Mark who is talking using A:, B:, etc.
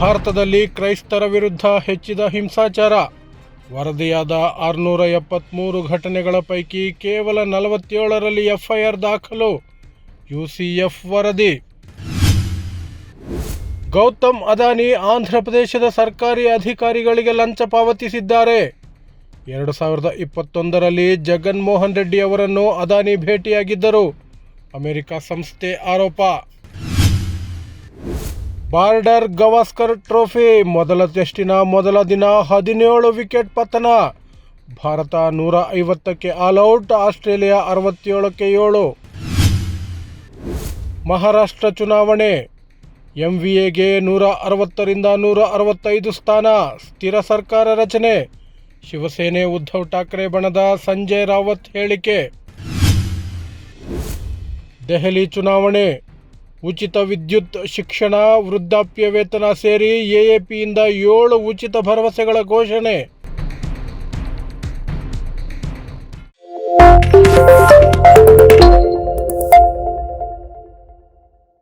A: ಭಾರತದಲ್ಲಿ ಕ್ರೈಸ್ತರ ವಿರುದ್ಧ ಹೆಚ್ಚಿದ ಹಿಂಸಾಚಾರ. ವರದಿಯಾದ ಆರುನೂರ ಎಪ್ಪತ್ತ್ಮೂರು ಘಟನೆಗಳ ಪೈಕಿ ಕೇವಲ ನಲವತ್ತೇಳರಲ್ಲಿ ಎಫ್ಐಆರ್ ದಾಖಲು. ಯುಸಿಎಫ್ ವರದಿ. ಗೌತಮ್ ಅದಾನಿ ಆಂಧ್ರಪ್ರದೇಶದ ಸರ್ಕಾರಿ ಅಧಿಕಾರಿಗಳಿಗೆ ಲಂಚ ಪಾವತಿಸಿದ್ದಾರೆ. ಎರಡು ಸಾವಿರದ ಇಪ್ಪತ್ತೊಂದರಲ್ಲಿ ಜಗನ್ಮೋಹನ್ ರೆಡ್ಡಿ ಅವರನ್ನು ಅದಾನಿ ಭೇಟಿಯಾಗಿದ್ದರು. ಅಮೆರಿಕ ಸಂಸ್ಥೆ ಆರೋಪ. ಬಾರ್ಡರ್ ಗವಾಸ್ಕರ್ ಟ್ರೋಫಿ ಮೊದಲ ಟೆಸ್ಟಿನ ಮೊದಲ ದಿನ ಹದಿನೇಳು ವಿಕೆಟ್ ಪತನ. ಭಾರತ ನೂರ ಐವತ್ತಕ್ಕೆ ಆಲ್ಔಟ್ ಆಸ್ಟ್ರೇಲಿಯಾ ಅರವತ್ತೇಳಕ್ಕೆ ಏಳು. ಮಹಾರಾಷ್ಟ್ರ ಚುನಾವಣೆ. ಎಂವಿಎಗೆ ನೂರ ಅರವತ್ತರಿಂದ ನೂರ ಅರವತ್ತೈದು ಸ್ಥಾನ, ಸ್ಥಿರ ಸರ್ಕಾರ ರಚನೆ. ಶಿವಸೇನೆ ಉದ್ಧವ್ ಠಾಕ್ರೆ ಬಣದ ಸಂಜಯ್ ರಾವತ್ ಹೇಳಿಕೆ. ದೆಹಲಿ ಚುನಾವಣೆ. ಉಚಿತ ವಿದ್ಯುತ್ ಶಿಕ್ಷಣ ವೃದ್ಧಾಪ್ಯ ವೇತನ ಸೇರಿ ಎಎಪಿಯಿಂದ ಏಳು ಉಚಿತ ಭರವಸೆಗಳ ಘೋಷಣೆ.